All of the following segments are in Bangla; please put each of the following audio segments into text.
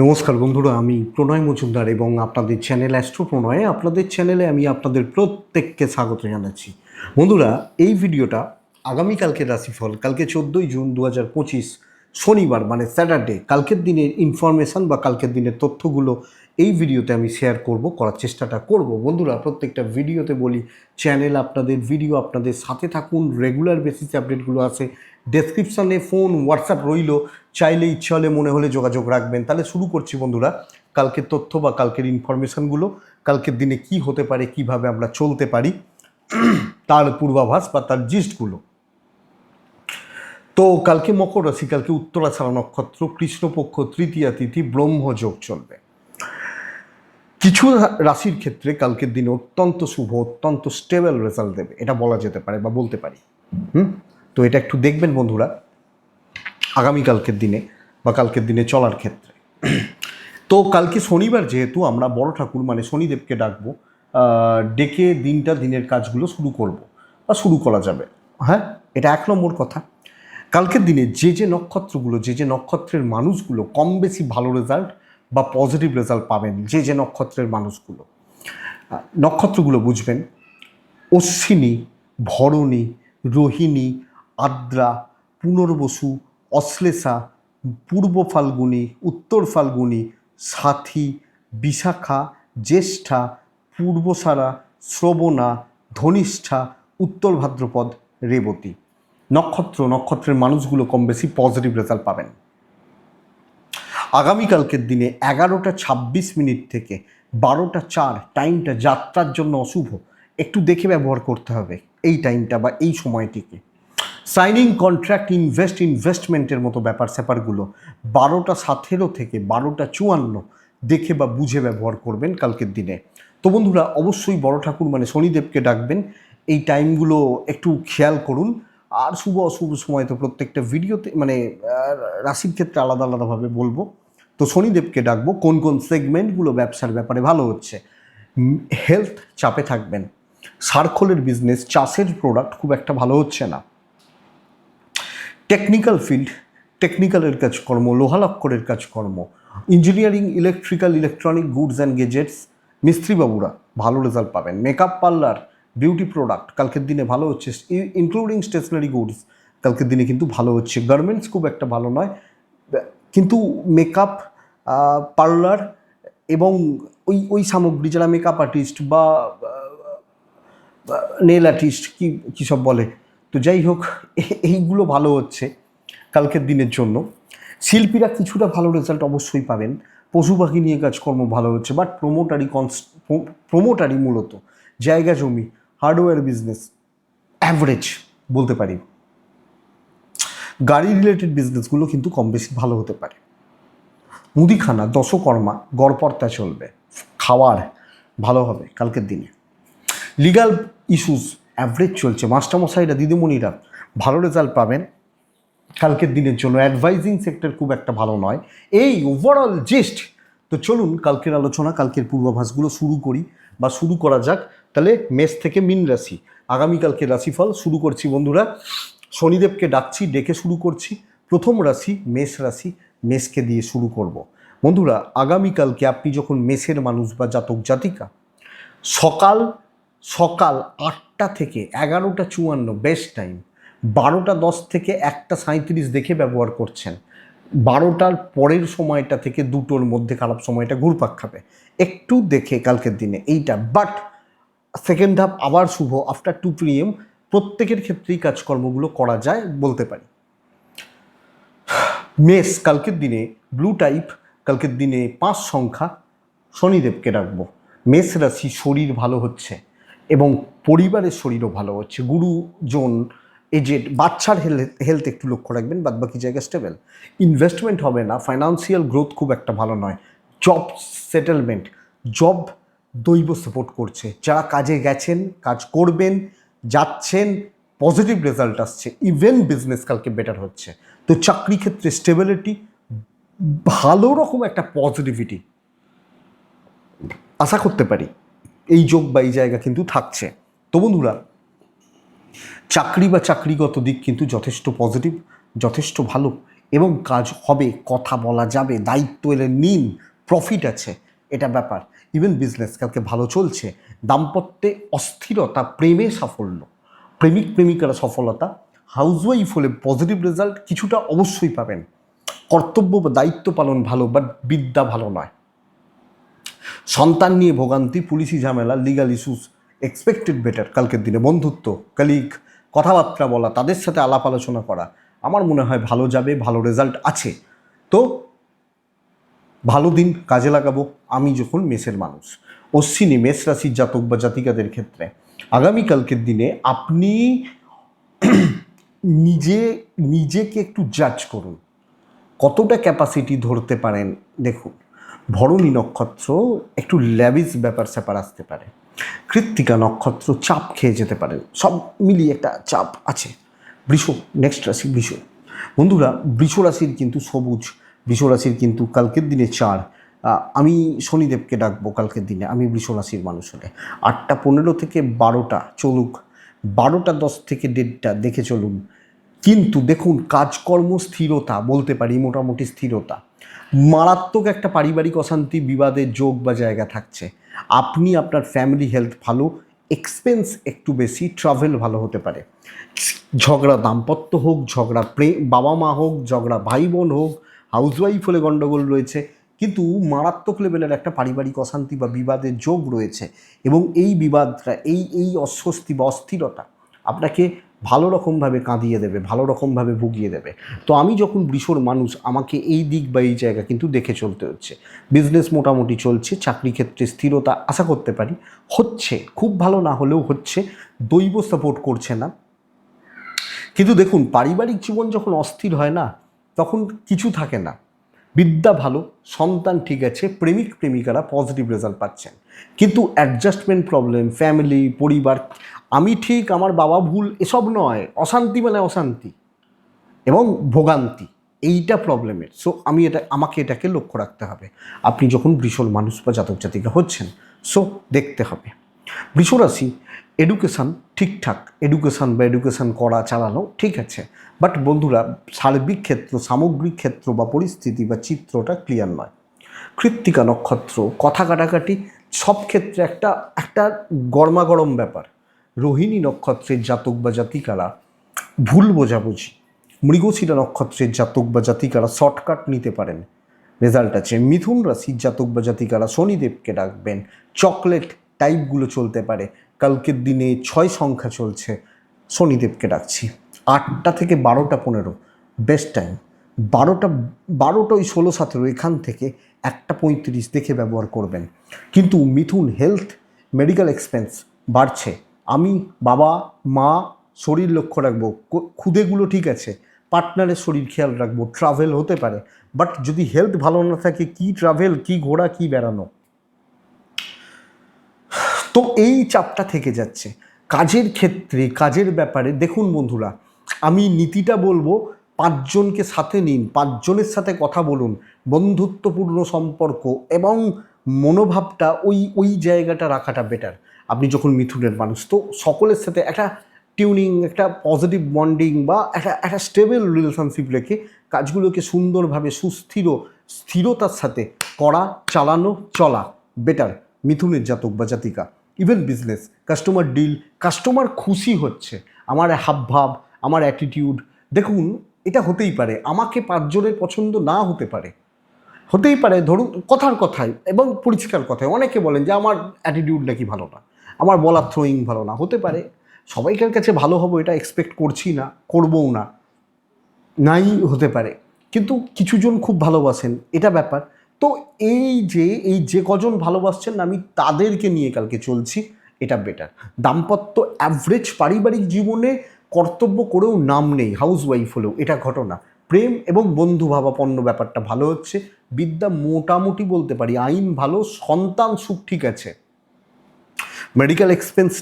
নমস্কার বন্ধুরা, আমি প্রণয় মজুমদার এবং আপনাদের চ্যানেল অ্যাস্ট্রো প্রণয়ে আপনাদের চ্যানেলে আমি আপনাদের প্রত্যেককে স্বাগত জানাচ্ছি। বন্ধুরা, এই ভিডিওটা আগামীকালকে রাশিফল, কালকে চোদ্দোই জুন দু হাজার পঁচিশ শনিবার মানে স্যাটারডে, কালকের দিনের ইনফরমেশান বা কালকের দিনের তথ্যগুলো এই ভিডিওতে আমি শেয়ার করব, করার চেষ্টাটা করব। বন্ধুরা, প্রত্যেকটা ভিডিওতে বলি চ্যানেল আপনাদের ভিডিও আপনাদের সাথে থাকুন রেগুলার বেসিসে আপডেটগুলো আছে ডেসক্রিপশানে ফোন হোয়াটসঅ্যাপ রইল, চাইলে ইচ্ছা হলে, মনে হলে যোগাযোগ রাখবেন। তাহলে শুরু করছি বন্ধুরা, কালকের তথ্য বা কালকের ইনফরমেশানগুলো কালকের দিনে কি হতে পারে, কীভাবে আমরা চলতে পারি, তার পূর্বাভাস বা তার জিস্টগুলো তো কালকে মকর রাশি, কালকে উত্তরাছাড়া নক্ষত্র, কৃষ্ণপক্ষ, তৃতীয়া তিথি ব্রহ্মযোগ চলবে। কিছু রাশির ক্ষেত্রে কালকের দিনে অত্যন্ত শুভ, অত্যন্ত স্টেবল রেজাল্ট দেবে। এটা বলা যেতে পারে বা বলতে পারি। হুম? তো এটা একটু দেখবেন বন্ধুরা আগামীকালকের দিনে বা কালকের দিনে চলার ক্ষেত্রে। তো কালকে শনিবার যেহেতু আমরা বড় ঠাকুর মানে শনিদেবকে ডাকবো ডেকে দিনটা, দিনের কাজগুলো শুরু করব বা শুরু করা যাবে। হ্যাঁ? এটা এক নম্বর কথা। কালকের দিনে যে যে নক্ষত্রগুলো, যে যে নক্ষত্রের মানুষগুলো কম বেশি ভালো রেজাল্ট বা পজিটিভ রেজাল্ট পাবেন, যে যে নক্ষত্রের মানুষগুলো নক্ষত্রগুলো বুঝবেন, অশ্বিনী, ভরণী, রোহিণী, আদ্রা, পুনর্বসু, অশ্লেষা, পূর্ব ফাল্গুনী, উত্তর ফাল্গুনী, সাথী, বিশাখা, জ্যেষ্ঠা, পূর্বসারা, শ্রবণা, ধনিষ্ঠা, উত্তর ভাদ্রপদ, রেবতী। নক্ষত্র, নক্ষত্রের মানুষগুলো কম বেশি পজিটিভ রেজাল্ট পাবেন। আগামীকালকের দিনে এগারোটা ছাব্বিশ মিনিট থেকে বারোটা চার টাইমটা যাত্রার জন্য অশুভ। একটু দেখে ব্যবহার করতে হবে এই টাইমটা বা এই সময়টিকে। সাইনিং কন্ট্রাক্ট ইনভেস্ট ইনভেস্টমেন্টের মতো ব্যাপার স্যাপারগুলো বারোটা সাতেরো থেকে বারোটা চুয়ান্ন দেখে বা বুঝে ব্যবহার করবেন কালকের দিনে। তো বন্ধুরা, অবশ্যই বড় ঠাকুর মানে শনিদেবকে ডাকবেন। এই টাইমগুলো একটু খেয়াল করুন। আর শুভ অশুভ সময় তো প্রত্যেকটা ভিডিওতে মানে রাশির ক্ষেত্রে আলাদা আলাদাভাবে বলব। তো শনিদেবকে ডাকবো, কোন কোন সেগমেন্টগুলো ব্যবসার ব্যাপারে ভালো হচ্ছে। হেলথ চাপে থাকবেন। সার্কলের বিজনেস চাষের প্রোডাক্ট খুব একটা ভালো হচ্ছে না। টেকনিক্যাল ফিল্ড টেকনিক্যালের কাজকর্ম লোহালক্করের কাজকর্ম engineering electrical electronic goods and gadgets মিস্ত্রিবাবুরা ভালো রেজাল্ট পাবেন। মেকআপ পার্লার বিউটি প্রোডাক্ট কালকের দিনে ভালো হচ্ছে ইনক্লুডিং স্টেশনারি গুডস কালকের দিনে কিন্তু ভালো হচ্ছে। গার্মেন্টস খুব একটা ভালো নয়। কিন্তু মেকআপ পার্লার এবং ওই ওই সামগ্রী, যারা মেকআপ আর্টিস্ট বা নেল আর্টিস্ট কি, কী সব বলে? তো যাই হোক, এইগুলো ভালো হচ্ছে কালকের দিনের জন্য। শিল্পীরা কিছুটা ভালো রেজাল্ট অবশ্যই পাবেন। পশু পাখি নিয়ে কাজকর্ম ভালো হচ্ছে বাট প্রোমোটারি কনস প্রোমোটারি মূলত। জায়গা জমি হার্ডওয়্যার বিজনেস অ্যাভারেজ বলতে পারি। গাড়ি রিলেটেড বিজনেসগুলো কিন্তু কম বেশি ভালো হতে পারে। মুদিখানা, দশকর্মা, গড়পড়তা চলবে। খাওয়ার ভালো হবে কালকের দিনে। লিগাল ইস্যুস অ্যাভারেজ চলছে। মাস্টারমশাইরা, দিদিমণিরা ভালো রেজাল্ট পাবেন। কালকের দিনের জন্য অ্যাডভাইজিং সেক্টর খুব একটা ভালো নয়। এই ওভারঅল জিস্ট তো চলুন কালকের আলোচনা, কালকের পূর্বাভাসগুলো শুরু করি বা শুরু করা যাক। তাহলে মেষ থেকে মিন রাশি। আগামীকালকে রাশিফল শুরু করছি বন্ধুরা। শনিদেবকে ডাকছি, ডেকে শুরু করছি। প্রথম রাশি মেষ রাশি, মেষকে দিয়ে শুরু করব। বন্ধুরা, আগামীকালকে আপনি যখন মেষের মানুষ বা জাতক জাতিকা, সকাল সকাল আটটা থেকে এগারোটা চুয়ান্ন বেস্ট টাইম বারোটা দশ থেকে একটা সাঁত্রিশ দেখে ব্যবহার করছেন। বারোটার পরের সময়টা থেকে দুটোর মধ্যে খারাপ সময়টা ঘুরপাক খাবে। একটু দেখে কালকের দিনে এইটা বাট সেকেন্ড হাফ আবার শুভ আফটার টু পিএম প্রত্যেকের ক্ষেত্রেই কাজকর্মগুলো করা যায় বলতে পারি। মেষ, কালকের দিনে ব্লু টাইপ কালকের দিনে পাঁচ সংখ্যা শনিদেবকে রাখব মেষ রাশি শরীর ভালো হচ্ছে এবং পরিবারের শরীরও ভালো হচ্ছে। গুরুজন এজেড বাচ্চার হেলথ হেলথ একটু লক্ষ্য রাখবেন বাদ বাকি জায়গা স্টেবল ইনভেস্টমেন্ট হবে না ফাইন্যান্সিয়াল গ্রোথ খুব একটা ভালো নয়। জব সেটেলমেন্ট জব দৈব সাপোর্ট করছে। যারা কাজে গেছেন, কাজ করবেন, যাচ্ছেন পজিটিভ রেজাল্ট আসছে। ইভেন বিজনেস কালকে বেটার হচ্ছে। তো চাকরি ক্ষেত্রে স্টেবিলিটি ভালো রকম একটা পজিটিভিটি আশা করতে পারি। এই যোগ বা এই জায়গা কিন্তু থাকছে। তো বন্ধুরা, চাকরি বা চাকরিগত দিক কিন্তু যথেষ্ট পজিটিভ যথেষ্ট ভালো এবং কাজ হবে, কথা বলা যাবে, দায়িত্ব এলে নিন প্রফিট আছে, এটা ব্যাপার। ইভেন বিজনেস কালকে ভালো চলছে। দাম্পত্যে অস্থিরতা, প্রেমে সাফল্য। প্রেমিক, প্রেমিকারা সফলতা। হাউসওয়াইফ হলে পজিটিভ রেজাল্ট কিছুটা অবশ্যই পাবেন। কর্তব্য বা দায়িত্ব পালন ভালো বাট বিদ্যা ভালো নয়। সন্তান নিয়ে ভোগান্তি, পুলিশি ঝামেলা লিগাল ইস্যুস এক্সপেক্টেড বেটার কালকের দিনে। বন্ধুত্ব কালিগ কথাবার্তা বলা, তাদের সাথে আলাপ আলোচনা করা। আমার মনে হয় ভালো যাবে, ভালো রেজাল্ট আছে। তো ভালো দিন কাজে লাগাবো, আমি যখন মেসের মানুষ। অশ্বিনী, মেষ রাশির জাতক বা জাতিকাদের ক্ষেত্রে। আগামীকালকের দিনে আপনি নিজে, নিজেকে একটু জাজ করুন। কতটা ক্যাপাসিটি ধরতে পারেন? দেখুন, ভরণী নক্ষত্র একটু ল্যাবিস ব্যাপার স্যাপার আসতে পারে। কৃত্তিকা নক্ষত্র চাপ খেয়ে যেতে পারে সব মিলিয়ে একটা চাপ আছে। বৃষ নেক্সট রাশি বৃষ। বন্ধুরা, বৃষ রাশির কিন্তু সবুজ। বৃষ রাশির কিন্তু কালকের দিনে চার। আমি শনিদেবকে ডাকবো কালকের দিনে, আমি বৃষ রাশির মানুষ হলে। আটটা পনেরো থেকে বারোটা চলুক, বারোটা দশ থেকে দেড়টা দেখে চলুন। কিন্তু দেখুন, কাজকর্ম স্থিরতা, বলতে পারি মোটামুটি স্থিরতা। মারাত্মক একটা পারিবারিক অশান্তি বিবাদের যোগ বা জায়গা থাকছে। আপনি আপনার ফ্যামিলি হেলথ ভালো এক্সপেন্স একটু বেশি ট্রাভেল ভালো হতে পারে। ঝগড়া দাম্পত্য হোক, ঝগড়া প্রেম বাবা মা হোক, ঝগড়া ভাই বোন হোক হাউসওয়াইফ হলে গণ্ডগোল রয়েছে, কিন্তু মারাত্মক লেভেলের একটা পারিবারিক অশান্তি বা বিবাদের যোগ রয়েছে এবং এই বিবাদটা, এই এই অস্বস্তি বা অস্থিরতা আপনাকে ভালো রকমভাবে কাঁদিয়ে দেবে, ভালো রকমভাবে ভুগিয়ে দেবে। তো আমি যখন বৃষর মানুষ, আমাকে এই দিক বা এই জায়গা কিন্তু দেখে চলতে হচ্ছে। বিজনেস মোটামুটি চলছে, চাকরি ক্ষেত্রে স্থিরতা আশা করতে পারি, হচ্ছে, খুব ভালো না হলেও হচ্ছে, দৈব সাপোর্ট করছে না। কিন্তু দেখুন, পারিবারিক জীবন যখন অস্থির হয় না তখন কিছু থাকে না। বিদ্যা ভালো, সন্তান ঠিক আছে, প্রেমিক, প্রেমিকারা পজিটিভ রেজাল্ট পাচ্ছেন। কিন্তু অ্যাডজাস্টমেন্ট প্রবলেম ফ্যামিলি পরিবার, আমি ঠিক, আমার বাবা ভুল, এসব নয়। অশান্তি মানে অশান্তি এবং ভোগান্তি, এইটা প্রবলেমের সো আমি এটা, আমাকে এটাকে লক্ষ্য রাখতে হবে। আপনি যখন বৃষল মানুষ বা জাতক জাতিকা হচ্ছেন সো দেখতে হবে। বৃষরাশি এডুকেশান ঠিকঠাক এডুকেশান বা এডুকেশান করা, চালানো ঠিক আছে। বাট বন্ধুরা, সার্বিক ক্ষেত্র, সামগ্রিক ক্ষেত্র বা পরিস্থিতি বা চিত্রটা ক্লিয়ার নয়। কৃত্তিকা নক্ষত্র, কথা কাটাকাটি সব ক্ষেত্রে একটা একটা গরমাগরম ব্যাপার। রোহিণী নক্ষত্রের জাতক বা জাতিকারা ভুল বোঝাবুঝি। মৃগশিরা নক্ষত্রের জাতক বা জাতিকারা শর্টকাট নিতে পারেন। রেজাল্ট আছে, মিথুন রাশির জাতক বা জাতিকারা শনিদেবকে ডাকবেন। চকলেট টাইপগুলো চলতে পারে। কালকের দিনে ছয় সংখ্যা চলছে। শনিদেবকে ডাকছি। আটটা থেকে বারোটা পনেরো বেস্ট টাইম বারোটা বারোটা ওই ষোলো সতেরো, এখান থেকে একটা পঁয়ত্রিশ দেখে ব্যবহার করবেন। কিন্তু মিথুন হেলথ মেডিকেল এক্সপেন্স বাড়ছে। আমি, বাবা, মা, শরীর লক্ষ্য রাখব। ক্ষুদেগুলো ঠিক আছে। পার্টনারের শরীর খেয়াল রাখব। ট্রাভেল হতে পারে। বাট যদি হেলথ ভালো না থাকে, কি ট্রাভেল কি ঘোরা কি বেড়ানো? তো এই চাপটা থেকে যাচ্ছে। কাজের ক্ষেত্রে, কাজের ব্যাপারে দেখুন বন্ধুরা, আমি নীতিটা বলব, পাঁচজনকে সাথে নিন, পাঁচজনের সাথে কথা বলুন, বন্ধুত্বপূর্ণ সম্পর্ক এবং মনোভাবটা ওই ওই জায়গাটা রাখাটা বেটার আপনি যখন মিথুনের মানুষ, তো সকলের সাথে একটা টিউনিং একটা পজিটিভ বন্ডিং বা একটা একটা স্টেবল রিলেশনশিপ রেখে কাজগুলোকে সুন্দরভাবে, সুস্থির স্থিরতার সাথে করা, চালানো, চলা বেটার মিথুনের জাতক বা জাতিকা। Even business customer deal customer খুশি হচ্ছে, আমার হাবভাব, আমার অ্যাটিটিউড দেখুন, এটা হতেই পারে, আমাকে পাঁচজনের পছন্দ না হতে পারে। হতেই পারে, ধরুন, কথার কথায় এবং পরিষ্কার কথায় অনেকে বলেন যে, আমার অ্যাটিটিউড নাকি ভালো না, আমার বলার থ্রোয়িং ভালো না। হতে পারে, সবাইকার কাছে ভালো হব এটা এক্সপেক্ট করছি না, করবও না, নাই হতে পারে। কিন্তু কিছুজন খুব ভালোবাসেন, এটা ব্যাপার। তো এই যে এই যে কজন ভালোবাসছেন আমি তাদেরকে নিয়ে কালকে চলছি, এটা বেটার দাম্পত্য অ্যাভারেজ পারিবারিক জীবনে কর্তব্য করেও নাম নেই হাউস ওয়াইফ হলেও, এটা ঘটনা। প্রেম এবং বন্ধু ভাবাপন্ন ব্যাপারটা ভালো হচ্ছে, বিদ্যা মোটামুটি বলতে পারি, আইন ভালো, সন্তান সুখ ঠিক আছে। মেডিকেল এক্সপেন্স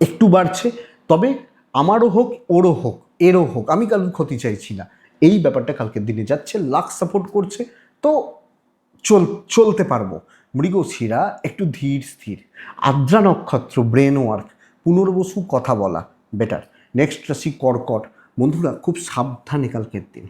একটু বাড়ছে, তবে আমারও হোক, ওরও হোক, এরও হোক, আমি কারোর ক্ষতি চাইছি না। এই ব্যাপারটা কালকের দিনে যাচ্ছে লাক সাপোর্ট করছে, তো চল, চলতে পারব। মৃগশিরা একটু ধীর, স্থির। আদ্রা নক্ষত্র ব্রেন ওয়ার্ক পুনর্বসু কথা বলা বেটার নেক্সট রাশি কর্কট। বন্ধুরা, খুব সাবধানে কালকের দিন।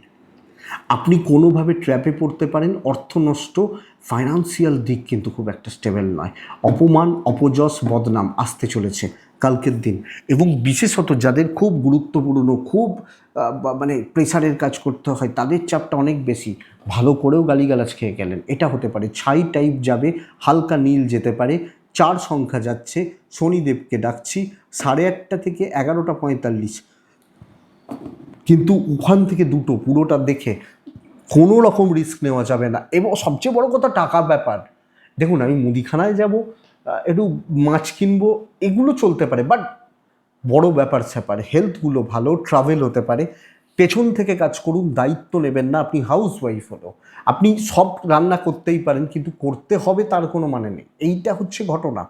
আপনি কোনোভাবে ট্র্যাপে পড়তে পারেন, অর্থ নষ্ট ফাইন্যান্সিয়াল দিক কিন্তু খুব একটা স্টেবল নয়। অপমান, অপযশ, বদনাম আসতে চলেছে। কালকের দিন। এবং বিশেষত যাদের খুব গুরুত্বপূর্ণ, খুব মানে প্রেশারের কাজ করতে হয়, তাদের চাপটা অনেক বেশি। ভালো করেও গালিগালাজ খেয়ে গেলেন। এটা হতে পারে। ছাই টাইপ যাবে, হালকা নীল যেতে পারে, চার সংখ্যা যাচ্ছে, শনিদেবকে ডাকছি, সাড়ে আটটা থেকে এগারোটা পঁয়তাল্লিশ। কিন্তু ওখান থেকে দুটো, পুরোটা দেখে কোনো রকম রিস্ক নেওয়া যাবে না। এবং সবচেয়ে বড় কথা টাকা ব্যাপার। দেখুন, আমি মুদিখানায় যাব একটু মাছ কিনবো, এগুলো চলতে পারে বাট বড় ব্যাপার স্যাপার হেলথগুলো ভালো ট্রাভেল হতে পারে। পেছন থেকে কাজ করুন, দায়িত্ব নেবেন না, আপনি হাউস ওয়াইফ হলো। আপনি সব রান্না করতেই পারেন, কিন্তু করতে হবে তার কোনো মানে নেই। এইটা হচ্ছে ঘটনা।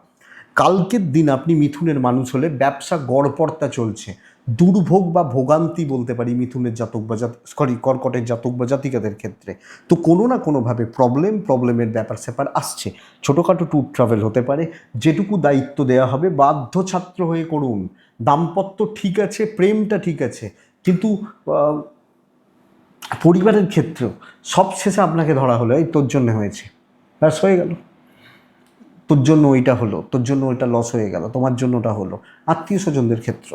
কালকের দিন আপনি মিথুনের মানুষ হলে ব্যবসা গড়পড়তা চলছে। দুর্ভোগ বা ভোগান্তি বলতে পারি মিথুনের জাতক বা জাত সরি কর্কটের জাতক বা জাতিকাদের ক্ষেত্রে। তো কোনো না কোনোভাবে প্রবলেম প্রবলেমের ব্যাপার স্যাপার আসছে। ছোটোখাটো ট্যুর ট্রাভেল হতে পারে, যেটুকু দায়িত্ব দেওয়া হবে, বাধ্য ছাত্র হয়ে করুন। দাম্পত্য ঠিক আছে, প্রেমটা ঠিক আছে, কিন্তু পরিবারের ক্ষেত্রেও সব শেষে আপনাকে ধরা হলো, এই তোর জন্য হয়েছে। ব্যাস হয়ে গেল। তোর জন্য ওইটা হলো, তোর জন্য ওইটা লস হয়ে গেল, তোমার জন্য ওটা হলো। আত্মীয় স্বজনদের ক্ষেত্র,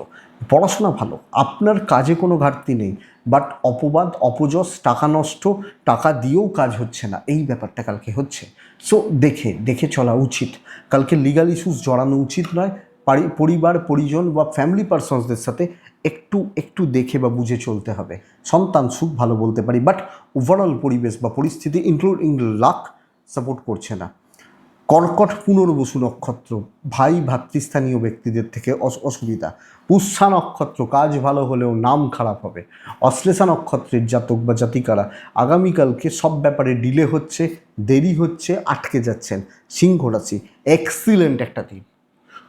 পড়াশোনা ভালো, আপনার কাজে কোনো ঘাটতি নেই বাট অপবাদ, অপযশ, টাকা নষ্ট, টাকা দিয়েও কাজ হচ্ছে না, এই ব্যাপারটা কালকে হচ্ছে। সো দেখে দেখে চলা উচিত। কালকে লিগাল ইস্যুস জড়ানো উচিত নয় পরিবার, পরিজন বা ফ্যামিলি পার্সনসদের সাথে একটু একটু দেখে বা বুঝে চলতে হবে। সন্তান সুখ ভালো বলতে পারি বাট ওভারঅল পরিবেশ বা পরিস্থিতি ইনক্লুডিং লাক সাপোর্ট করছে না। কর্কট পুনর্বসু নক্ষত্র, ভাই ভাতৃস্থানীয় ব্যক্তিদের থেকে অস- অসুবিধা। পুষ্যা নক্ষত্র, কাজ ভালো হলেও নাম খারাপ হবে। অশ্লেষা নক্ষত্রের জাতক বা জাতিকারা আগামীকালকে সব ব্যাপারে ডিলে হচ্ছে, দেরি হচ্ছে, আটকে যাচ্ছেন। সিংহ রাশি এক্সিলেন্ট একটা দিন।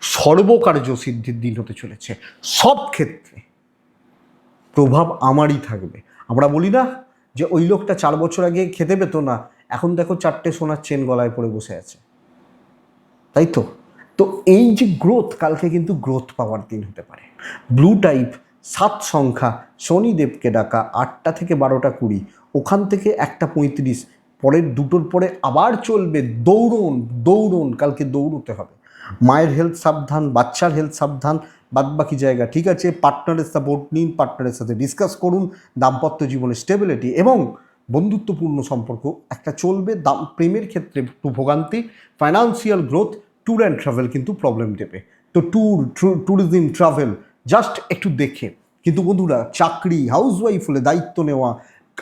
সর্বকার্য সিদ্ধির দিন হতে চলেছে। সব ক্ষেত্রে প্রভাব আমারই থাকবে। আমরা বলি না যে ওই লোকটা চার বছর আগে খেতে পেতো না, এখন দেখো চারটে সোনার চেন গলায় পড়ে বসে আছে। তাই তো? তো এই যে গ্রোথ কালকে কিন্তু গ্রোথ পাওয়ার দিন হতে পারে। ব্লু টাইপ সাত সংখ্যা, শনিদেবকে ডাকা, আটটা থেকে বারোটা কুড়ি, ওখান থেকে একটা পঁয়ত্রিশ, পরের দুটোর পরে আবার চলবে, দৌড়ন দৌড়ন, কালকে দৌড়তে হবে। মায়ের হেলথ সাবধান, বাচ্চার হেলথ সাবধান, বাদবাকি জায়গা, ঠিক আছে? পার্টনারের সাপোর্ট নিন পার্টনারের সাথে ডিসকাস করুন, দাম্পত্য জীবনে স্টেবিলিটি এবং বন্ধুত্বপূর্ণ সম্পর্ক, একটা চলবে দাম, প্রেমের ক্ষেত্রে একটু ভোগান্তি financial growth tour and travel কিন্তু প্রবলেম দেবে। তো ট্যুর ট্যুরিজম ট্রাভেল জাস্ট একটু দেখে। কিন্তু বন্ধুরা, চাকরি হাউসওয়াইফ হলে দায়িত্ব নেওয়া,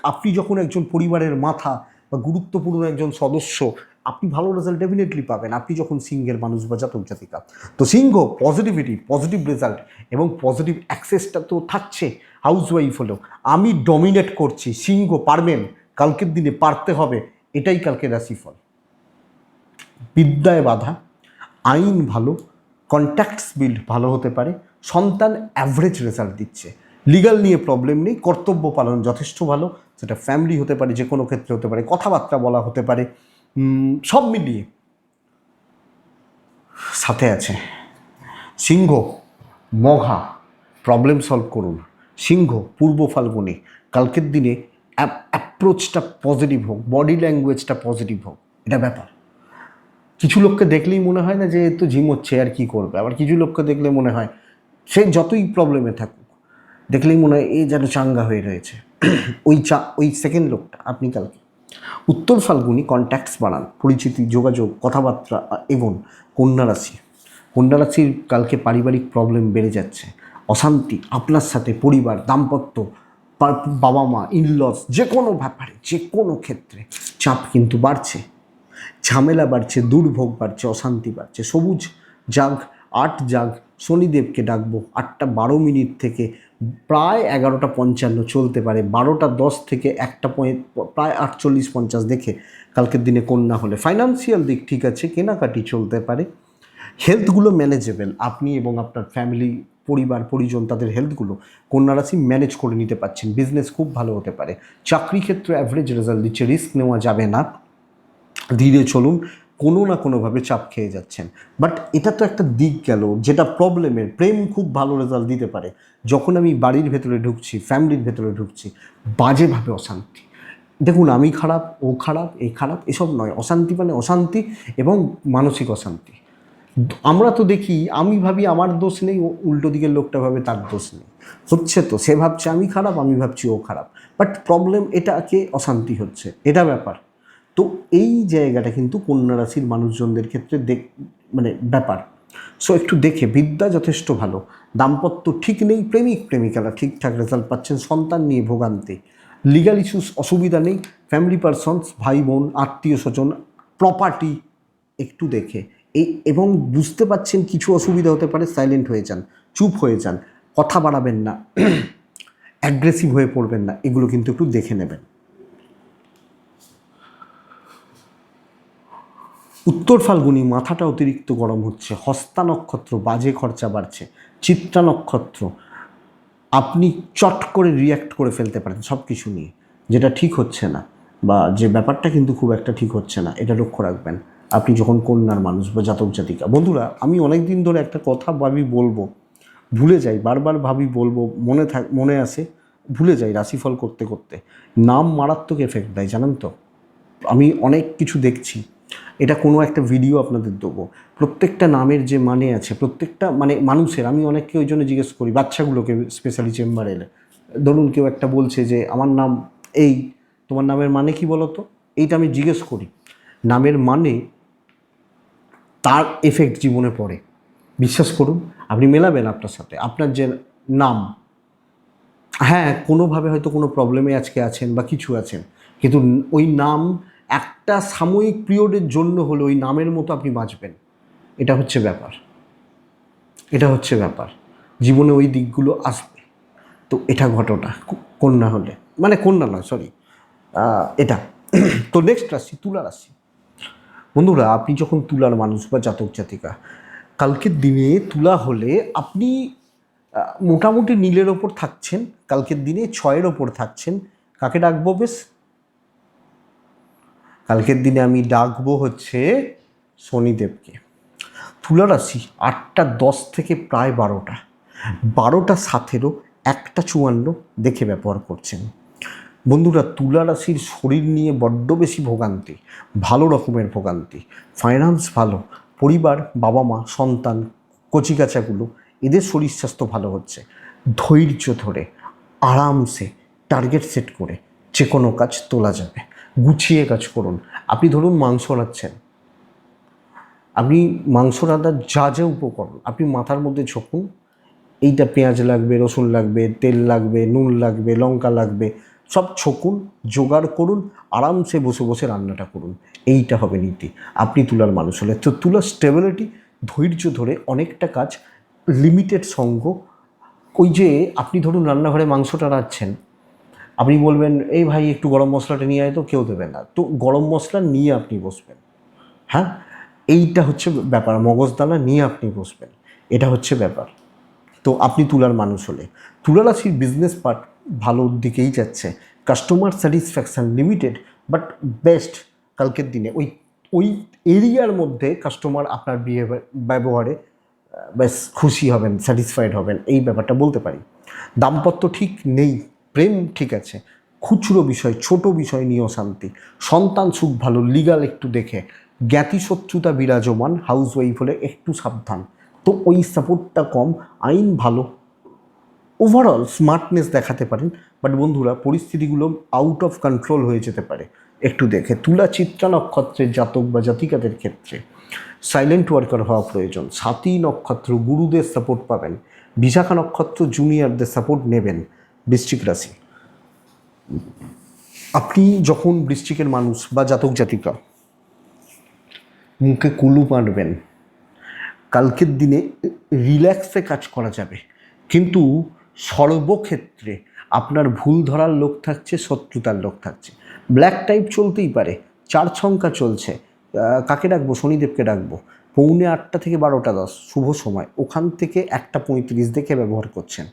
আপনি যখন একজন পরিবারের মাথা বা গুরুত্বপূর্ণ একজন সদস্য, আপনি ভালো রেজাল্ট ডেফিনেটলি পাবেন। আপনি যখন সিংহের মানুষ বা জাতক জাতিকা। তো সিংহ পজিটিভিটি পজিটিভ রেজাল্ট এবং পজিটিভ অ্যাক্সেসটা তো থাকছে। হাউসওয়াইফ হলেও আমি ডমিনেট করছি, সিংহ পারবেন, কালকের দিনে পারতে হবে, এটাই কালকে রাশিফল। বিদ্যায় বাধা, আইন ভালো কন্ট্যাক্টস বিল্ড ভালো হতে পারে, সন্তান অ্যাভারেজ রেজাল্ট দিচ্ছে। লিগাল নিয়ে প্রবলেম নেই, কর্তব্য পালন যথেষ্ট ভালো, সেটা ফ্যামিলি হতে পারে যে কোনো ক্ষেত্রে হতে পারে, কথাবার্তা বলা হতে পারে সব মিলিয়ে। সাথে আছে, সিংহ, মঘা প্রবলেম সলভ করুন। সিংহ, পূর্ব ফাল্গুনি, কালকের দিনে অ্যাপ্রোচটা পজিটিভ হোক বডি ল্যাঙ্গুয়েজটা পজিটিভ হোক, এটা ব্যাপার। কিছু লোককে দেখলেই মনে হয় না যে তো জিম হচ্ছে, আর কি করবে? আবার কিছু লোককে দেখলে মনে হয় সে যতই প্রবলেমে থাকুক, দেখলেই মনে হয় এ যেন চাঙ্গা হয়ে রয়েছে। ওই চা, ওই সেকেন্ড লোকটা, আপনি কালকে, উত্তর ফাল্গুনি কন্ট্যাক্টস বাড়ান পরিচিতি, যোগাযোগ, কথাবার্তা এবং কন্যা রাশি। কন্যা রাশির কালকে পারিবারিক প্রবলেম বেড়ে যাচ্ছে। অশান্তি, আপনার সাথে পরিবার, দাম্পত্য বাবা মা ইনলস যে কোনো ব্যাপারে, যে কোনো ক্ষেত্রে চাপ কিন্তু বাড়ছে। ঝামেলা বাড়ছে, দুর্ভোগ বাড়ছে, অশান্তি বাড়ছে। সবুজ জাগ, আট জাগ, শনিদেবকে ডাকবো, আটটা বারো মিনিট থেকে প্রায় এগারোটা পঞ্চান্ন চলতে পারে। বারোটা দশ থেকে একটা প্রায় আটচল্লিশ পঞ্চাশ দেখে কালকের দিনে কন্যা হলে। ফাইন্যান্সিয়াল দিক ঠিক আছে, কেনাকাটি চলতে পারে। হেলথগুলো ম্যানেজেবল আপনি এবং আপনার ফ্যামিলি পরিবার, পরিজন, তাদের হেলথগুলো কন্যা রাশি ম্যানেজ করে নিতে পারছেন। বিজনেস খুব ভালো হতে পারে। চাকরি ক্ষেত্রে অ্যাভারেজ রেজাল্ট দিচ্ছে রিস্ক নেওয়া যাবে না। ধীরে চলুন, কোনো না কোনোভাবে চাপ খেয়ে যাচ্ছেন। বাট এটা তো একটা দিক গেল, যেটা প্রবলেমের প্রেম খুব ভালো রেজাল্ট দিতে পারে। যখন আমি বাড়ির ভেতরে ঢুকছি ফ্যামিলির ভেতরে ঢুকছি, বাজেভাবে অশান্তি। দেখুন, আমি খারাপ, ও খারাপ এই খারাপ, এসব নয়। অশান্তি মানে অশান্তি এবং মানসিক অশান্তি। আমরা তো দেখি, আমি ভাবি আমার দোষ নেই উল্টো দিকের লোকটা ভাবে তার দোষ নেই। হচ্ছে তো, সে ভাবছে আমি খারাপ, আমি ভাবছি ও খারাপ। বাট প্রবলেম এটাকে অশান্তি হচ্ছে, এটা ব্যাপার। তো এই জায়গাটা কিন্তু কন্যা রাশির মানুষজনদের ক্ষেত্রে দেখ মানে ব্যাপার। সো একটু দেখে, বিদ্যা যথেষ্ট ভালো। দাম্পত্য ঠিক নেই, প্রেমিক প্রেমিকারা ঠিকঠাক রেজাল্ট পাচ্ছেন, সন্তান নিয়ে ভোগান্তি। লিগাল ইস্যুস অসুবিধা নেই। ফ্যামিলি পারসনস ভাই বোন, আত্মীয় স্বজন প্রপার্টি একটু দেখে। এই এবং বুঝতে পাচ্ছেন কিছু অসুবিধা হতে পারে সাইলেন্ট হয়ে যান, চুপ হয়ে যান, কথা বাড়াবেন না অ্যাগ্রেসিভ হয়ে পড়বেন না, এগুলো কিন্তু একটু দেখে নেবেন। উত্তর ফাল্গুনি, মাথাটা অতিরিক্ত গরম হচ্ছে, হস্তা নক্ষত্র, বাজে খরচা বাড়ছে, চিত্রা নক্ষত্র, আপনি চট করে রিয়্যাক্ট করে ফেলতে পারেন সব কিছু নিয়ে, যেটা ঠিক হচ্ছে না, বা যে ব্যাপারটা কিন্তু খুব একটা ঠিক হচ্ছে না, এটা লক্ষ্য রাখবেন। আপনি যখন কন্যার মানুষ বা জাতক জাতিকা, বন্ধুরা, আমি অনেক দিন ধরে একটা কথা ভাবি, বলব, ভুলে যাই, বারবার ভাবি, বলব, মনে থাক, মনে আসে ভুলে যাই রাশিফল করতে করতে। নাম মারাত্মক এফেক্ট দেয়, জানেন তো? আমি অনেক কিছু দেখছি। এটা কোনো একটা ভিডিও আপনাদের দেবো। প্রত্যেকটা নামের যে মানে আছে, প্রত্যেকটা মানে মানুষের, আমি অনেককে ওই জন্য জিজ্ঞেস করি, বাচ্চাগুলোকে স্পেশালি চেম্বারে এলে ধরুন কেউ একটা বলছে যে, আমার নাম এই, তোমার নামের মানে কি বলো তো এইটা আমি জিজ্ঞেস করি। নামের মানে তার এফেক্ট জীবনে পড়ে। বিশ্বাস করুন, আপনি মেলাবেন আপনার সাথে, আপনার যে নাম। হ্যাঁ কোনোভাবে হয়তো কোনো প্রবলেমে আজকে আছেন বা কিছু আছেন, কিন্তু ওই নাম একটা সাময়িক পিরিয়ডের জন্য হলে ওই নামের মতো আপনি বাঁচবেন। এটা হচ্ছে ব্যাপার। এটা হচ্ছে ব্যাপার। জীবনে ওই দিকগুলো আসবে। তো এটা ঘটনা কন্যা হলে। মানে কন্যা নয় সরি এটা। তো নেক্সট রাশি তুলা রাশি বন্ধুরা, আপনি যখন তুলার মানুষ বা জাতক জাতিকা, কালকের দিনে তুলা হলে আপনি মোটামুটি নীলের ওপর থাকছেন, কালকের দিনে ছয়ের ওপর থাকছেন। কাকে ডাকবো বেশ? কালকের দিনে আমি ডাকবো হচ্ছে শনিদেবকে। তুলা রাশি আটটা দশ থেকে প্রায় বারোটা। বারোটা সাতেরও একটা চুয়ান্ন দেখে ব্যবহার করছেন। বন্ধুরা, তুলা রাশির শরীর নিয়ে বড্ড বেশি ভোগান্তি, ভালো রকমের ভোগান্তি। ফাইন্যান্স ভালো, পরিবার বাবা মা সন্তান, কচিকাচাগুলো, এদের শরীর স্বাস্থ্য ভালো হচ্ছে। ধৈর্য ধরে, আরামসে টার্গেট সেট করে, যে কোনো কাজ তোলা যাবে। গুছিয়ে কাজ করুন। আপনি ধরুন মাংস রাঁধছেন। আপনি মাংস রাঁধার যা যা উপকরণ, আপনি মাথার মধ্যে ঝোঁকুন, এইটা পেঁয়াজ লাগবে, রসুন লাগবে, তেল লাগবে, নুন লাগবে, লঙ্কা লাগবে সব ছকুন জোগাড় করুন, আরামসে বসে বসে রান্নাটা করুন। এইটা হবে নীতি। আপনি তুলার মানুষ হলে। তো তুলার স্টেবিলিটি ধৈর্য ধরে অনেকটা কাজ লিমিটেড সঙ্গ। ওই যে আপনি ধরুন রান্নাঘরে মাংসটা রাঁধছেন। আপনি বলবেন, এই ভাই, একটু গরম মশলাটা নিয়ে আয় তো, কেউ দেবে না। তো গরম মশলা নিয়ে আপনি বসবেন। হ্যাঁ? এইটা হচ্ছে ব্যাপার। মগজদানা নিয়ে আপনি বসবেন। এটা হচ্ছে ব্যাপার। তো আপনি তুলার মানুষ হলে। তুলা রাশির বিজনেস পার্ট ভালোর দিকেই যাচ্ছে। Customer satisfaction limited but best কালকের দিনে। ওই ওই এরিয়ার মধ্যে কাস্টমার আপনার বিহেভিয়ার ব্যবহারে বেশ খুশি হবেন স্যাটিসফাইড হবেন, এই ব্যাপারটা বলতে পারি। দাম্পত্য ঠিক নেই, প্রেম ঠিক আছে, খুচরো বিষয়, ছোট বিষয় নিয়েও শান্তি। সন্তান সুখ ভালো লিগাল একটু দেখে। জ্ঞাতি শত্রুতা বিরাজমান হাউস ওয়াইফ হলে একটু সাবধান। তো ওই সাপোর্টটা কম, আইন ভালো ওভারঅল স্মার্টনেস দেখাতে পারেন বাট বন্ধুরা, পরিস্থিতিগুলো আউট অফ কন্ট্রোল হয়ে যেতে পারে। একটু দেখে, তুলা চিত্রা নক্ষত্রের জাতক বা জাতিকাদের ক্ষেত্রে। সাইলেন্ট ওয়ার্কার হওয়া প্রয়োজন। সাতী নক্ষত্র গুরুদের সাপোর্ট পাবেন। বিশাখা নক্ষত্র জুনিয়রদের সাপোর্ট নেবেন বৃশ্চিক রাশি। আপনি যখন বৃশ্চিকের মানুষ বা জাতক জাতিকা, মুখে কুলু পাঁটবেন কালকের দিনে রিল্যাক্সে কাজ করা যাবে। কিন্তু সর্বক্ষেত্রে আপনার ভুল ধরার লোক থাকছে, শত্রুতার লোক থাকছে। ব্ল্যাক টাইপ চলতেই পারে, চার সংখ্যা চলছে। কাকে ডাকবো? শনিদেবকে ডাকবো। পৌনে আটটা থেকে বারোটা দশ, শুভ সময়। ওখান থেকে একটা পঁয়ত্রিশ দেখে ব্যবহার করছেন।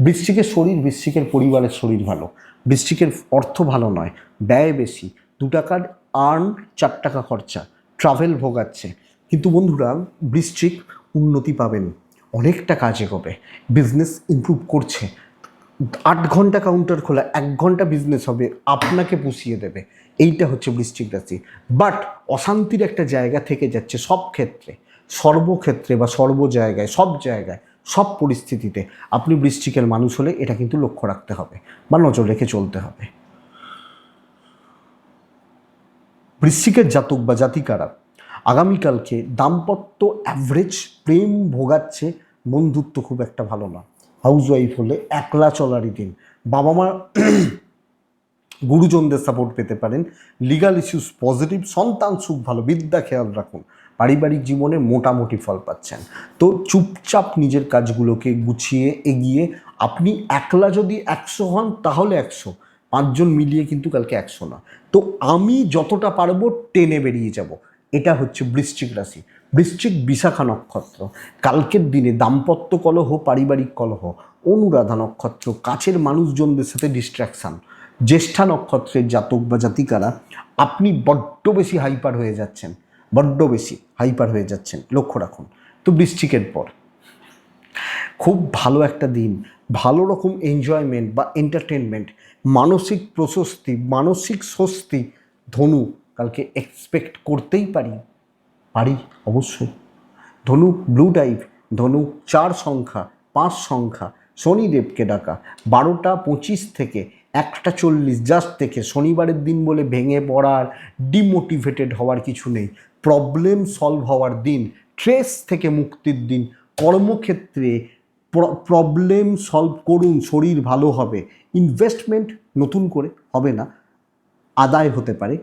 বৃশ্চিকের শরীর বৃশ্চিকের পরিবারের শরীর ভালো। বৃশ্চিকের অর্থ ভালো নয়, ব্যয় বেশি। দু টাকার আর্ন, চার টাকা খরচা। ট্রাভেল ভোগাচ্ছে। কিন্তু বন্ধুরা, বৃশ্চিক উন্নতি পাবেন। অনেকটা কাজ এগোবে। বিজনেস ইমপ্রুভ করছে। আট ঘণ্টা কাউন্টার খোলা, এক ঘণ্টা বিজনেস হবে, আপনাকে পুষিয়ে দেবে। এইটা হচ্ছে বৃশ্চিক রাশি। বাট অশান্তির একটা জায়গা থেকে যাচ্ছে সব ক্ষেত্রে। সর্বক্ষেত্রে বা সর্ব জায়গায়, সব জায়গায়, সব পরিস্থিতিতে আপনি বৃশ্চিকের মানুষ হলে এটা কিন্তু লক্ষ্য রাখতে হবে বা নজর রেখে চলতে হবে। বৃশ্চিকের জাতক বা জাতিকারা আগামীকালকে দাম্পত্য অ্যাভারেজ প্রেম ভোগাচ্ছে বন্ধুত্ব খুব একটা ভালো না। হাউস ওয়াইফ হলে একলা চলারই দিন। বাবা মা গুরুজনদের সাপোর্ট পেতে পারেন। লিগাল ইস্যুস পজিটিভ সন্তান সুখ ভালো, বিদ্যা খেয়াল রাখুন। পারিবারিক জীবনে মোটামুটি ফল পাচ্ছেন। তো চুপচাপ নিজের কাজগুলোকে গুছিয়ে এগিয়ে আপনি একলা যদি একশো হন, তাহলে একশো। পাঁচজন মিলিয়ে কিন্তু কালকে একশো না। তো আমি যতটা পারব টেনে বেরিয়ে যাব। এটা হচ্ছে বৃশ্চিক রাশি। বৃশ্চিক বিশাখা নক্ষত্র, কালকের দিনে দাম্পত্য কলহ, পারিবারিক কলহ, অনুরাধা নক্ষত্র, কাছের মানুষজনদের সাথে ডিস্ট্রাকশান জ্যেষ্ঠা নক্ষত্রের জাতক বা জাতিকারা, আপনি বড্ড বেশি হাইপার হয়ে যাচ্ছেন। বড্ড বেশি হাইপার হয়ে যাচ্ছেন, লক্ষ্য রাখুন। তো বৃশ্চিকের পর। খুব ভালো একটা দিন, ভালো রকম এনজয়মেন্ট বা এন্টারটেনমেন্ট মানসিক প্রশস্তি, মানসিক স্বস্তি, ধনু কালকে এক্সপেক্ট করতেই পারি। পারি অবশ্যই। ধনু ব্লু টাইপ ধনু চার সংখ্যা, পাঁচ সংখ্যা, শনিদেবকে ডাকা। বারোটা পঁচিশ থেকে একটা চল্লিশ জাস্ট থেকে শনিবারের দিন বলে ভেঙে পড়ার ডিমোটিভেটেড হওয়ার কিছু নেই। প্রবলেম সলভ হওয়ার দিন ট্রেস থেকে মুক্তির দিন, কর্মক্ষেত্রে প্রবলেম সলভ করুন, শরীর ভালো হবে। ইনভেস্টমেন্ট নতুন করে, হবে না। আদায় হতে পারে।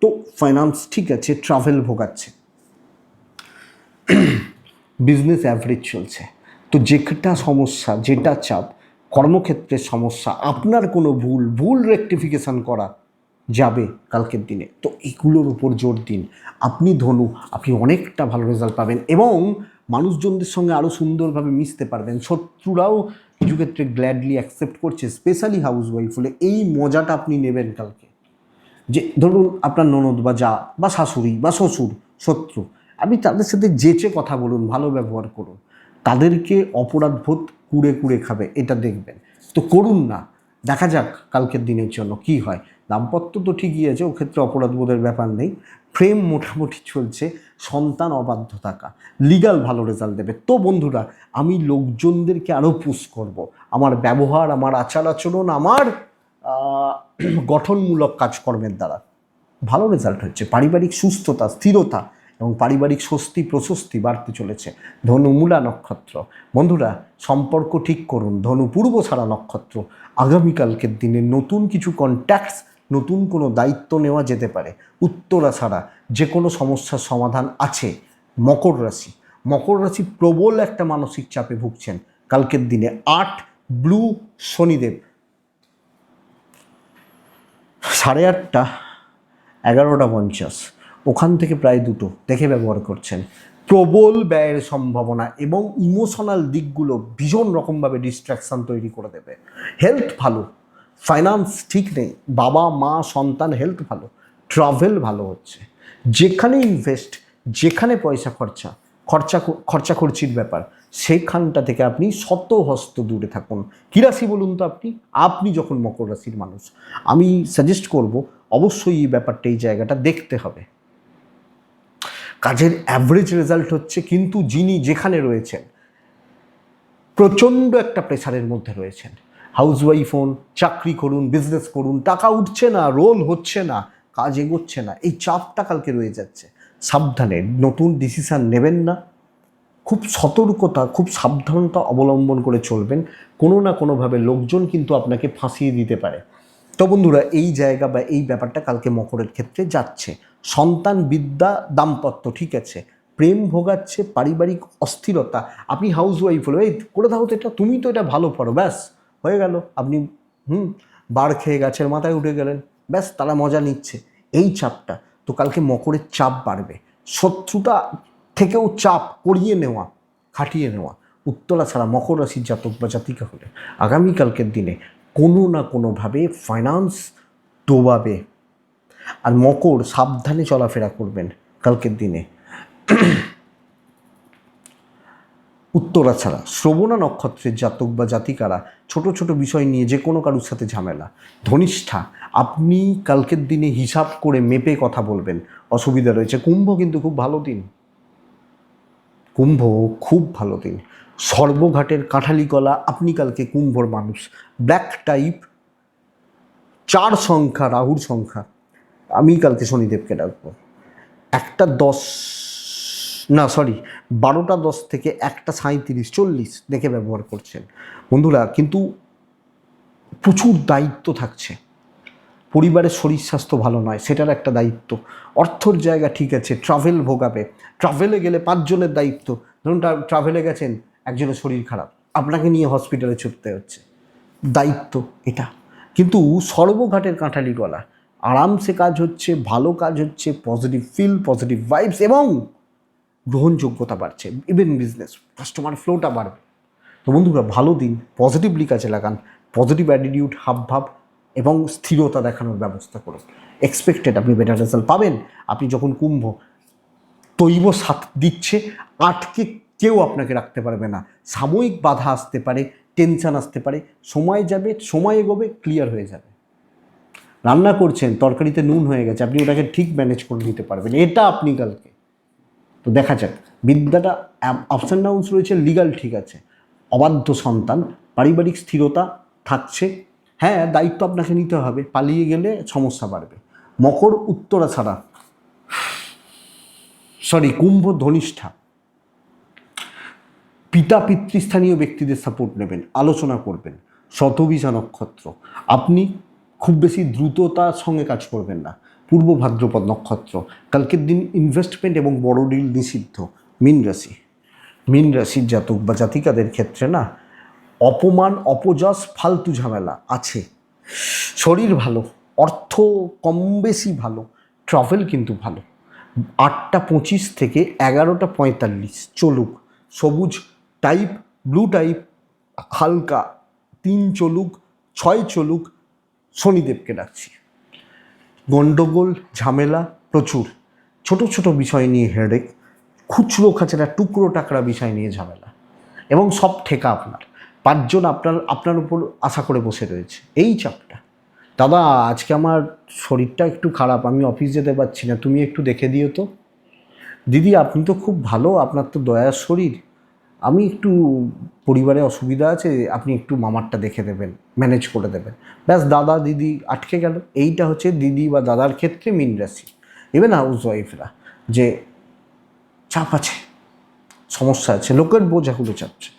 তো ফাইন্যান্স ঠিক আছে ট্রাভেল ভোগাচ্ছে। বিজনেস অ্যাভারেজ চলছে। তো যেটা সমস্যা, যেটা চাপ, কর্মক্ষেত্রের সমস্যা, আপনার কোনো ভুল ভুল রেকটিফিকেশান করা যাবে কালকের দিনে। তো এগুলোর উপর জোর দিন। আপনি ধনু, আপনি অনেকটা ভালো রেজাল্ট পাবেন এবং মানুষজনদের সঙ্গে আরও সুন্দরভাবে মিশতে পারবেন। শত্রুরাও কিছু ক্ষেত্রে গ্ল্যাডলি অ্যাকসেপ্ট করছে স্পেশালি হাউস ওয়াইফ হলে। এই মজাটা আপনি নেবেন কালকে। যে ধরুন আপনার ননদ বা যা, বা শাশুড়ি বা শ্বশুর, শত্রু, আপনি তাদের সাথে যেচে কথা বলুন, ভালো ব্যবহার করুন, তাদেরকে অপরাধবোধ কুড়ে কুড়ে খাবে, এটা দেখবেন। তো করুন না, দেখা যাক কালকের দিনের জন্য কি হয়। দাম্পত্য তো ঠিকই আছে, ও ক্ষেত্রে অপরাধবোধের ব্যাপার নেই। প্রেম মোটামুটি চলছে, সন্তান অবাধ্য থাকা লিগাল ভালো রেজাল্ট দেবে। তো বন্ধুরা, আমি লোকজনদেরকে আরও পুশ করব। আমার ব্যবহার, আমার আচার আচরণ, আমার গঠনমূলক কাজকর্মের দ্বারা। ভালো রেজাল্ট হচ্ছে। পারিবারিক সুস্থতা, স্থিরতা এবং পারিবারিক স্বস্তি, প্রশস্তি বাড়তে চলেছে। ধনু মূলা নক্ষত্র। বন্ধুরা, সম্পর্ক ঠিক করুন। ধনু পূর্ব ছাড়া নক্ষত্র। আগামীকালকের দিনে নতুন কিছু কন্ট্যাক্টস নতুন কোনো দায়িত্ব নেওয়া যেতে পারে। উত্তরা ছাড়া যে কোনো সমস্যার সমাধান আছে। মকর রাশি। মকর রাশি প্রবল একটা মানসিক চাপে ভুগছেন। কালকের দিনে আট, ব্লু, শনিদেব। সাড়ে আটটা, এগারোটা পঞ্চাশ, ওখান থেকে প্রায় দুটো দেখে ব্যবহার করছেন। প্রবল ব্যয়ের সম্ভাবনা এবং ইমোশনাল দিকগুলো ভীষণ রকমভাবে ডিস্ট্রাকশান তৈরি করে দেবে। হেলথ ভালো ফাইন্যান্স ঠিক নেই, বাবা, মা, সন্তান হেলথ ভালো ট্রাভেল ভালো হচ্ছে। যেখানে ইনভেস্ট যেখানে পয়সা খরচা খরচা খরচা খরচির ব্যাপার। সেখানটা থেকে আপনি শত হস্ত দূরে থাকুন। কী রাশি বলুন তো আপনি? আপনি যখন মকর রাশির মানুষ, আমি সাজেস্ট করব, অবশ্যই এই ব্যাপারটা, এই জায়গাটা দেখতে হবে। কাজের অ্যাভারেজ রেজাল্ট হচ্ছে কিন্তু যিনি যেখানে রয়েছেন, প্রচণ্ড একটা প্রেসারের মধ্যে রয়েছেন। হাউস ওয়াইফ হন, চাকরি করুন বিজনেস করুন, টাকা উঠছে না রোল হচ্ছে না, কাজ এগোচ্ছে না, এই চাপটা কালকে রয়ে যাচ্ছে। সাবধানে, নতুন ডিসিশান নেবেন না। খুব সতর্কতা, খুব সাবধানতা অবলম্বন করে চলবেন। কোনো না কোনোভাবে লোকজন কিন্তু আপনাকে ফাঁসিয়ে দিতে পারে। তো বন্ধুরা, এই জায়গা বা এই ব্যাপারটা কালকে মকরের ক্ষেত্রে যাচ্ছে। সন্তান বিদ্যা দাম্পত্য, ঠিক আছে? প্রেম ভোগাচ্ছে, পারিবারিক অস্থিরতা। আপনি হাউস ওয়াইফ হলো, এই করে দাও তো এটা, তুমি তো এটা ভালো পারো, ব্যাস, হয়ে গেল। আপনি, হুম, বার খেয়ে গাছের মাথায় উঠে গেলেন, ব্যাস, তারা মজা নিচ্ছে। এই চাপটা, তো কালকে মকরের চাপ বাড়বে। শত্রুতা থেকেও চাপ করিয়ে নেওয়া, খাটিয়ে নেওয়া উত্তরা ছাড়া মকর রাশির জাতক বা জাতিকা হলে আগামীকালকের দিনে কোনো না কোনোভাবে ফাইন্যান্স ডোবাবে। আর মকর সাবধানে চলাফেরা করবেন কালকের দিনে। উত্তরা ছাড়া শ্রবণা নক্ষত্রের জাতক বা জাতিকারা ছোট ছোট বিষয় নিয়ে যে কোনো কারুর সাথে ঝামেলা, ধনিষ্ঠা, আপনি কালকের দিনে হিসাব করে মেপে কথা বলবেন। অসুবিধা রয়েছে। কুম্ভ কিন্তু খুব ভালো দিন। কুম্ভ খুব ভালো দিন সর্বঘাটের কাঁঠালি কলা আপনি কালকে কুম্ভর মানুষ। ব্ল্যাক টাইপ চার সংখ্যা, রাহুর সংখ্যা। আমি কালকে শনিদেবকে ডাকবো। একটা দশ, না সরি বারোটা দশ থেকে একটা সাঁত্রিশ চল্লিশ দেখে ব্যবহার করছেন। বন্ধুরা, কিন্তু প্রচুর দায়িত্ব থাকছে। পরিবারের শরীর স্বাস্থ্য ভালো নয়, সেটার একটা দায়িত্ব। অর্থর জায়গা ঠিক আছে ট্রাভেল ভোগাবে। ট্রাভেলে গেলে পাঁচজনের দায়িত্ব। ধরুন ট্রাভেলে গেছেন, একজনের শরীর খারাপ। আপনাকে নিয়ে হসপিটালে ছুটতে হচ্ছে। দায়িত্ব এটা। কিন্তু সর্বঘাটের কাঁঠালি গলা। আরামসে কাজ হচ্ছে, ভালো কাজ হচ্ছে পজিটিভ ফিল পজিটিভ ভাইবস এবং গ্রহণযোগ্যতা বাড়ছে। ইভেন বিজনেস কাস্টমার ফ্লোটা বাড়বে। তো বন্ধুরা, ভালো দিন পজিটিভলি কাজে লাগান। পজিটিভ অ্যাটিটিউড হাবভাব এবং স্থিরতা দেখানোর ব্যবস্থা করুন। এক্সপেক্টেড আপনি বেটার রেজাল্ট পাবেন। আপনি যখন কুম্ভ তৈব সাথ দিচ্ছে, আটকে কেউ আপনাকে রাখতে পারবে না। সাময়িক বাধা আসতে পারে টেনশন আসতে পারে, সময় যাবে, সময় এগোবে ক্লিয়ার হয়ে যাবে। রান্না করছেন, তরকারিতে নুন হয়ে গেছে, আপনি ওটাকে ঠিক ম্যানেজ করে নিতে পারবেন। এটা আপনি কালকে। তো দেখা যাক। বিদ্যাটা আপস অ্যান্ড ডাউন্স রয়েছে লিগাল ঠিক আছে। অবাধ্য সন্তান, পারিবারিক স্থিরতা থাকছে হ্যাঁ দায়িত্ব আপনাকে নিতে হবে। পালিয়ে গেলে সমস্যা বাড়বে। মকর উত্তরা ছাড়া সরি কুম্ভ ধনিষ্ঠা, পিতা পিতৃস্থানীয় ব্যক্তিদের সাপোর্ট নেবেন, আলোচনা করবেন শতবিজা নক্ষত্র। আপনি খুব বেশি দ্রুততার সঙ্গে কাজ করবেন না। পূর্ব ভাদ্রপদ নক্ষত্র, কালকের দিন ইনভেস্টমেন্ট এবং বড় ডিল নিষিদ্ধ। মিন রাশি, মিন রাশির জাতক বা জাতিকাদের ক্ষেত্রে না অপমান, অপযশ, ফালতু ঝামেলা আছে। শরীর ভালো, অর্থ কম বেশি ভালো ট্রাভেল কিন্তু ভালো। আটটা পঁচিশ থেকে এগারোটা পঁয়তাল্লিশ চলুক, সবুজ টাইপ ব্লু টাইপ হালকা তিন চলুক, ছয় চলুক, শনিদেবকে ডাকছি। গণ্ডগোল ঝামেলা প্রচুর। ছোট ছোট বিষয় নিয়ে হেডেক খুচরো খাচরা, টুকরো টাকরা বিষয় নিয়ে ঝামেলা। এবং সব ঠেকা আপনার। পাঁচজন আপনার আপনার উপর আশা করে বসে রয়েছে। এই চাপটা। দাদা, আজকে আমার শরীরটা একটু খারাপ, আমি অফিস যেতে পারছি না, তুমি একটু দেখে দিও তো। দিদি, আপনি তো খুব ভালো, আপনার তো দয়ার শরীর। আমি একটু, পরিবারে অসুবিধা আছে, আপনি একটু মামারটা দেখে দেবেন, ম্যানেজ করে দেবেন। ব্যাস, দাদা, দিদি আটকে গেল। এইটা হচ্ছে দিদি বা দাদার ক্ষেত্রে মিন রাশি। ইভেন হাউস ওয়াইফরা যে চাপ আছে। সমস্যা আছে, লোকের বোঝাগুলো চাপছে।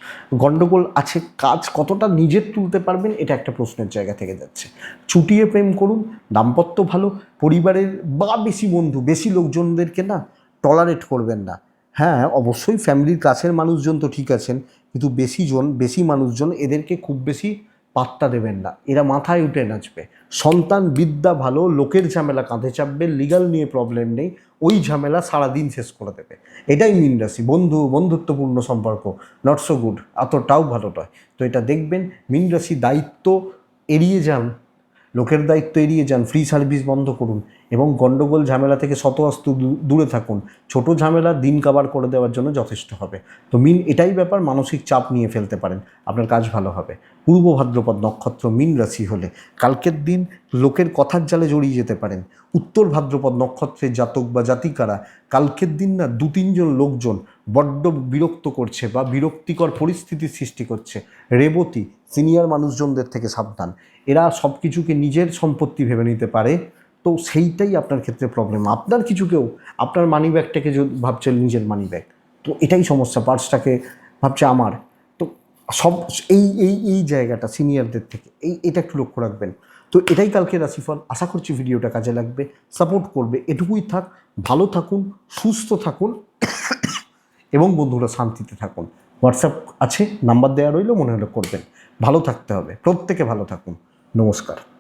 গণ্ডগোল আছে, কাজ কতটা নিজের তুলতে পারবেন, এটা একটা প্রশ্নের জায়গা থেকে যাচ্ছে। চুটিয়ে প্রেম করুন, দাম্পত্য ভালো, পরিবারের বা বেশি বন্ধু, বেশি লোকজনদেরকে না টলারেট করবেন না। হ্যাঁ অবশ্যই ফ্যামিলির কাছের মানুষজন তো ঠিক আছেন, কিন্তু বেশি জন বেশি মানুষজন এদেরকে খুব বেশি পাত্তা দেবেন না। এরা মাথায় উঠে নাচবে। সন্তান বিদ্যা ভালো, লোকের ঝামেলা কাঁধে চাপবে লিগাল নিয়ে প্রবলেম নেই, ওই ঝামেলা সারাদিন শেষ করে দেবে। এটাই মিন রাশি, বন্ধু, বন্ধুত্বপূর্ণ সম্পর্ক নট সো গুড এতটাও ভালো নয়। তো এটা দেখবেন মিন রাশি দায়িত্ব এড়িয়ে যান, লোকের দায়িত্ব এড়িয়ে যান ফ্রি সার্ভিস বন্ধ করুন। এবং গণ্ডগোল ঝামেলা থেকে শত অস্ত দূরে থাকুন। ছোট ঝামেলা দিন কাবার করে দেওয়ার জন্য যথেষ্ট হবে। তো মিন, এটাই ব্যাপার মানসিক চাপ নিয়ে ফেলতে পারেন। আপনার কাজ ভালো হবে। পূর্ব ভাদ্রপদ নক্ষত্র মিন রাশি হলে কালকের দিন লোকের কথার জালে জড়িয়ে যেতে পারেন। উত্তর ভাদ্রপদ নক্ষত্রের জাতক বা জাতিকারা কালকের দিন না দু, তিনজন লোকজন বড্ড বিরক্ত করছে বা বিরক্তিকর পরিস্থিতির সৃষ্টি করছে। রেবতী, সিনিয়র মানুষজনদের থেকে সাবধান। এরা সব কিছুকে নিজের সম্পত্তি ভেবে নিতে পারে। তো সেইটাই আপনার ক্ষেত্রে প্রবলেম আপনার কিছুকেও আপনার মানি ব্যাগটাকে যদি ভাবছে নিজের মানি ব্যাগ তো এটাই সমস্যা পার্সটাকে ভাবছে আমার। তো সব, এই এই এই জায়গাটা সিনিয়রদের থেকে, এই, এটা একটু লক্ষ্য রাখবেন। তো এটাই কালকে রাশিফল। আশা করছি ভিডিওটা কাজে লাগবে সাপোর্ট করবে। এটুকুই থাক, ভালো থাকুন, সুস্থ থাকুন, এবং বন্ধুরা শান্তিতে থাকুন। হোয়াটসঅ্যাপ আছে নাম্বার দেওয়া রইল, মনে হলে করবেন। ভালো থাকতে হবে, প্রত্যেকে ভালো থাকুন। নমস্কার।